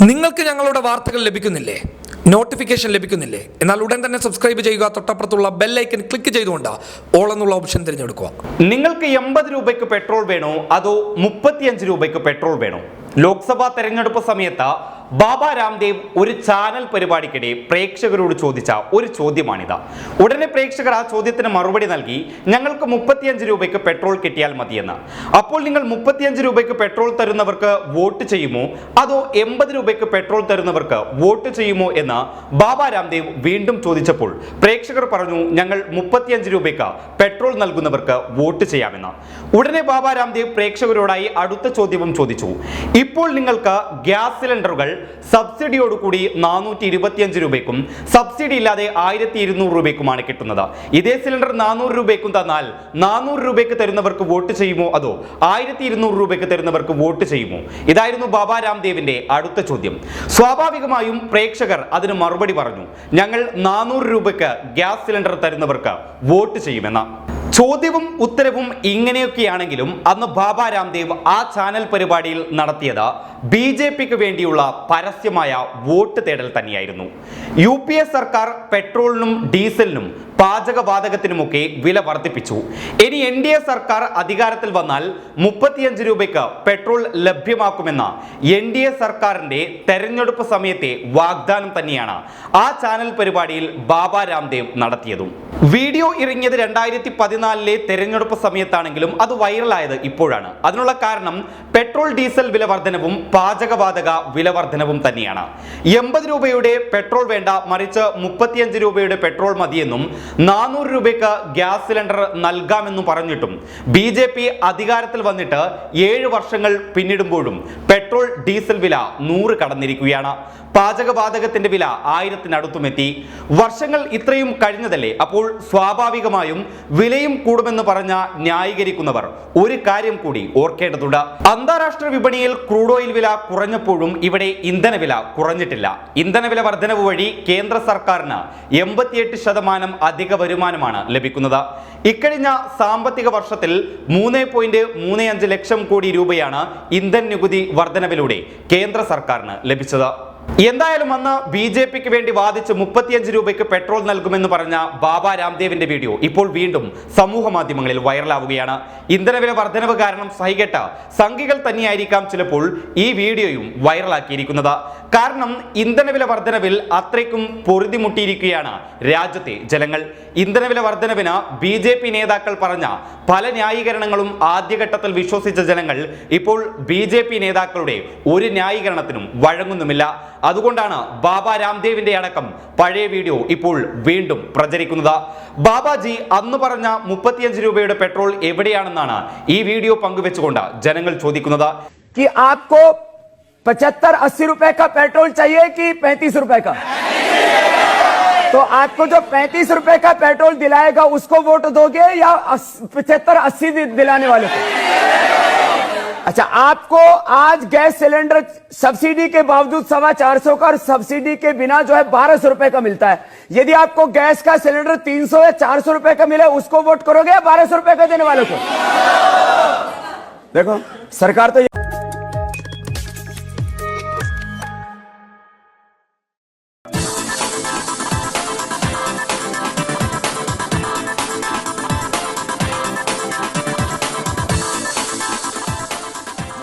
നിങ്ങൾക്ക് ഞങ്ങളുടെ വാർത്തകൾ ലഭിക്കുന്നില്ലേ? നോട്ടിഫിക്കേഷൻ ലഭിക്കുന്നില്ലേ? എന്നാൽ ഉടൻ തന്നെ സബ്സ്ക്രൈബ് ചെയ്യുക. തൊട്ടപ്പുറത്തുള്ള ബെല്ലൈക്കൻ ക്ലിക്ക് ചെയ്തുകൊണ്ട് ഓൾ എന്നുള്ള ഓപ്ഷൻ തിരഞ്ഞെടുക്കുക. നിങ്ങൾക്ക് എൺപത് രൂപയ്ക്ക് പെട്രോൾ വേണോ? അതോ മുപ്പത്തിയഞ്ച് രൂപയ്ക്ക് പെട്രോൾ വേണോ? ലോക്സഭാ തെരഞ്ഞെടുപ്പ് സമയത്ത് ബാബ രാംദേവ് ഒരു ചാനൽ പരിപാടിക്കിടെ പ്രേക്ഷകരോട് ചോദിച്ച ഒരു ചോദ്യമാണിത്. ഉടനെ പ്രേക്ഷകർ ആ ചോദ്യത്തിന് മറുപടി നൽകി ഞങ്ങൾക്ക് മുപ്പത്തിയഞ്ച് രൂപയ്ക്ക് പെട്രോൾ കിട്ടിയാൽ മതിയെന്ന്. അപ്പോൾ നിങ്ങൾ മുപ്പത്തിയഞ്ച് രൂപയ്ക്ക് പെട്രോൾ തരുന്നവർക്ക് വോട്ട് ചെയ്യുമോ? അതോ എൺപത് രൂപയ്ക്ക് പെട്രോൾ തരുന്നവർക്ക് വോട്ട് ചെയ്യുമോ? എന്ന് ബാബ രാംദേവ് വീണ്ടും ചോദിച്ചപ്പോൾ പ്രേക്ഷകർ പറഞ്ഞു ഞങ്ങൾ മുപ്പത്തിയഞ്ച് രൂപയ്ക്ക് പെട്രോൾ നൽകുന്നവർക്ക് വോട്ട് ചെയ്യാമെന്ന്. ഉടനെ ബാബ രാംദേവ് പ്രേക്ഷകരോടായി അടുത്ത ചോദ്യവും ചോദിച്ചു ഇപ്പോൾ നിങ്ങൾക്ക് ഗ്യാസ് സിലിണ്ടറുകൾ സബ്സിഡിയോടുകൂടി നാനൂറ്റി ഇരുപത്തിയഞ്ച് രൂപയ്ക്കും സബ്സിഡി ഇല്ലാതെ ആയിരത്തി ഇരുന്നൂറ് രൂപയ്ക്കുമാണ് കിട്ടുന്നത്. ഇതേ സിലിണ്ടർ നാനൂറ് രൂപയ്ക്കും തന്നാൽ നാനൂറ് രൂപയ്ക്ക് തരുന്നവർക്ക് വോട്ട് ചെയ്യുമോ അതോ ആയിരത്തി ഇരുന്നൂറ് രൂപയ്ക്ക് തരുന്നവർക്ക് വോട്ട് ചെയ്യുമോ? ഇതായിരുന്നു ബാബ രാംദേവിന്റെ അടുത്ത ചോദ്യം. സ്വാഭാവികമായും പ്രേക്ഷകർ അതിന് മറുപടി പറഞ്ഞു. ഞങ്ങൾ നാനൂറ് രൂപയ്ക്ക് ഗ്യാസ് സിലിണ്ടർ തരുന്നവർക്ക് വോട്ട് ചെയ്യുമെന്ന്. ചോദ്യവും ഉത്തരവും ഇങ്ങനെയൊക്കെയാണെങ്കിലും അന്ന് ബാബ രാംദേവ് ആ ചാനൽ പരിപാടിയിൽ നടത്തിയത് ബി ജെ പിക്ക് വേണ്ടിയുള്ള പരസ്യമായ വോട്ട് തേടൽ തന്നെയായിരുന്നു. യു പി എ സർക്കാർ പെട്രോളിനും ഡീസലിനും പാചകവാതകത്തിനുമൊക്കെ വില വർദ്ധിപ്പിച്ചു. ഇനി എൻ ഡി എ സർക്കാർ അധികാരത്തിൽ വന്നാൽ മുപ്പത്തിയഞ്ച് രൂപയ്ക്ക് പെട്രോൾ ലഭ്യമാക്കുമെന്ന എൻ ഡി എ സർക്കാരിന്റെ തെരഞ്ഞെടുപ്പ് സമയത്തെ വാഗ്ദാനം തന്നെയാണ് ആ ചാനൽ പരിപാടിയിൽ ബാബ രാംദേവ് നടത്തിയതും. വീഡിയോ ഇറങ്ങിയത് രണ്ടായിരത്തി പതിനാലിലെ തെരഞ്ഞെടുപ്പ് സമയത്താണെങ്കിലും അത് വൈറലായത് ഇപ്പോഴാണ്. അതിനുള്ള കാരണം പെട്രോൾ ഡീസൽ വില വർധനവും പാചകവാതക വില വർധനവും തന്നെയാണ്. എൺപത് രൂപയുടെ പെട്രോൾ വേണ്ട മറിച്ച് മുപ്പത്തിയഞ്ച് രൂപയുടെ പെട്രോൾ മതിയെന്നും നാനൂറ് രൂപയ്ക്ക് ഗ്യാസ് സിലിണ്ടർ നൽകാമെന്നും പറഞ്ഞിട്ടും ബി ജെ പി അധികാരത്തിൽ വന്നിട്ട് ഏഴ് വർഷങ്ങൾ പിന്നിടുമ്പോഴും പെട്രോൾ ഡീസൽ വില നൂറ് കടന്നിരിക്കുകയാണ്. പാചകവാതകത്തിന്റെ വില ആയിരത്തിനടുത്തുമെത്തി. വർഷങ്ങൾ ഇത്രയും കഴിഞ്ഞതല്ലേ? അപ്പോൾ സ്വാഭാവികമായും വിലയും കൂടുമെന്ന് പറഞ്ഞ ന്യായീകരിക്കുന്നവർ ഒരു കാര്യം കൂടി ഓർക്കേണ്ടതുണ്ട്. അന്താരാഷ്ട്ര വിപണിയിൽ ക്രൂഡ് ഓയിൽ വില കുറഞ്ഞപ്പോഴും ഇവിടെ ഇന്ധനവില കുറഞ്ഞിട്ടില്ല. ഇന്ധനവില വർധനവ് വഴി കേന്ദ്ര സർക്കാരിന് എൺപത്തിയെട്ട് ശതമാനം അധിക വരുമാനമാണ് ലഭിക്കുന്നത്. ഇക്കഴിഞ്ഞ സാമ്പത്തിക വർഷത്തിൽ മൂന്ന് പോയിന്റ് മൂന്ന് അഞ്ച് ലക്ഷം കോടി രൂപയാണ് ഇന്ധന നികുതി വർധനവിലൂടെ കേന്ദ്ര സർക്കാരിന് ലഭിച്ചത്. എന്തായാലും അന്ന് ബി ജെ പിക്ക് വേണ്ടി വാദിച്ച് മുപ്പത്തിയഞ്ച് രൂപയ്ക്ക് പെട്രോൾ നൽകുമെന്ന് പറഞ്ഞ ബാബ രാംദേവിന്റെ വീഡിയോ ഇപ്പോൾ വീണ്ടും സമൂഹ മാധ്യമങ്ങളിൽ വൈറലാവുകയാണ്. ഇന്ധനവില വർധനവ് കാരണം സഹികെട്ട സംഘികൾ തന്നെയായിരിക്കാം ചിലപ്പോൾ ഈ വീഡിയോയും വൈറലാക്കിയിരിക്കുന്നത്. കാരണം ഇന്ധനവില വർധനവിൽ അത്രയ്ക്കും പൊറുതിമുട്ടിയിരിക്കുകയാണ് രാജ്യത്തെ ജനങ്ങൾ. ഇന്ധനവില വർധനവിന് ബി ജെ പി നേതാക്കൾ പറഞ്ഞ പല ന്യായീകരണങ്ങളും ആദ്യഘട്ടത്തിൽ വിശ്വസിച്ച ജനങ്ങൾ ഇപ്പോൾ ബി ജെ പി നേതാക്കളുടെ ഒരു ന്യായീകരണത്തിനും വഴങ്ങുന്നുമില്ല. അതുകൊണ്ടാണ് ബാബ രാംദേവിന്റെ അടക്കം പഴയ വീഡിയോ ഇപ്പോൾ വീണ്ടും പ്രചരിക്കുന്നത് ബാബാജി അന്ന് പറഞ്ഞ മുപ്പത്തിയഞ്ച് രൂപയുടെ പെട്രോൾ എവിടെയാണെന്നാണ് ഈ വീഡിയോ പങ്കുവെച്ചുകൊണ്ട് ജനങ്ങൾ ചോദിക്കുന്നത് कि आपको पचहत्तर अस्सी रुपए का पेट्रोल चाहिए कि पैंतीस रुपए का तो आपको जो पैंतीस रुपए का पेट्रोल दिलाएगा उसको वोट दोगे या पचहत्तर अस्सी दिलाने वाले को अच्छा आपको आज गैस सिलेंडर सब्सिडी के बावजूद सवा चार सौ का और सब्सिडी के बिना जो है बारह सौ रुपए का मिलता है। यदि आपको गैस का सिलेंडर तीन सौ या चार सौ रुपए का मिले, उसको वोट करोगे या बारह सौ रुपए का देने वालों को? देखो, सरकार तो